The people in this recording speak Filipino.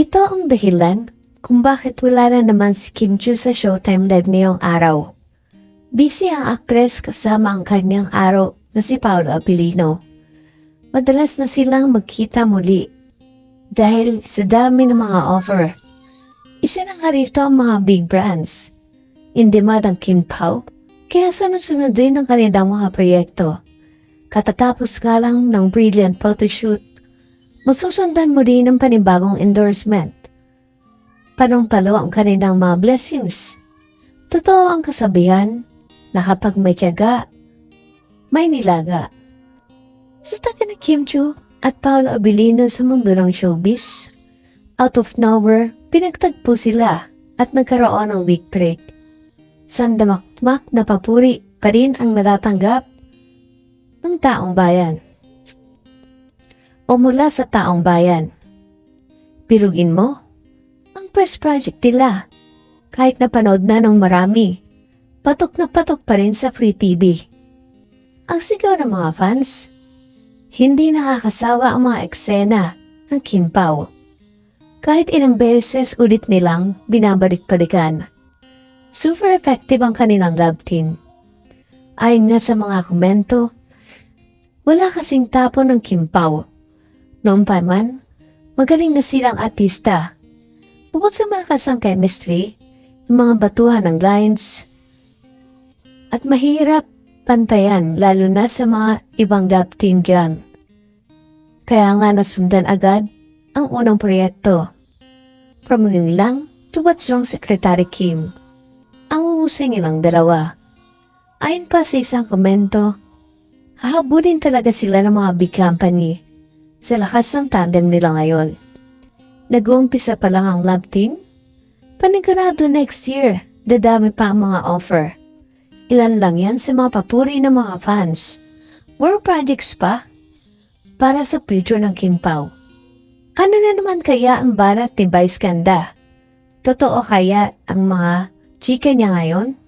Ito ang dahilan kung bakit wala na naman si Kim Chu sa Showtime Live ngayong araw. Busy ang aktres kasama ang kanyang araw na si Paolo Abilino. Madalas na silang magkita muli dahil sa dami ng mga offer. Isa na nga rito ang mga big brands. In demand ang Kim Pao, kaya sunod-sunod rin ang kanilang mga proyekto. Katatapos nga lang ng brilliant photoshoot, masusundan mo rin ng panibagong endorsement. Panong-palo ang kanilang mga blessings. Totoo ang kasabihan na kapag may tiyaga, may nilaga. Sa taga na Kim Chu at Paolo Abilino sa mundo ng showbiz, out of nowhere, pinagtagpo sila at nagkaroon ng week break. Sandamakmak na papuri pa rin ang natatanggap ng taong bayan. O mula sa taong bayan. Pirugin mo, ang first project nila, kahit napanood na ng marami, patok na patok pa rin sa free TV. Ang sigaw ng mga fans, hindi nakakasawa ang mga eksena ng Kim Pao. Kahit ilang beses ulit nilang binabalik-balikan. Super effective ang kanilang love team. Ayon nga sa mga komento, wala kasing tapo ng Kim Pao. Noon man, magaling na silang artista. Bukod sa malakas ang chemistry, yung mga batuhan ng lines, at mahirap pantayan lalo na sa mga ibang love team dyan. Kaya nga nasundan agad ang unang proyekto. From Yun Lang to What's Wrong Secretary Kim. Ang uhusay nilang dalawa. Ayon pa sa isang komento, hahabulin talaga sila ng mga big company sa lakas ng tandem nila ngayon. Nag-uumpisa pa lang ang love team? Panigurado next year, dadami pa ang mga offer. Ilan lang yan sa mga papuri ng mga fans. More projects pa? Para sa future ng Kim Pao. Ano na naman kaya ang banat ni Vice Ganda? Totoo kaya ang mga chika niya ngayon?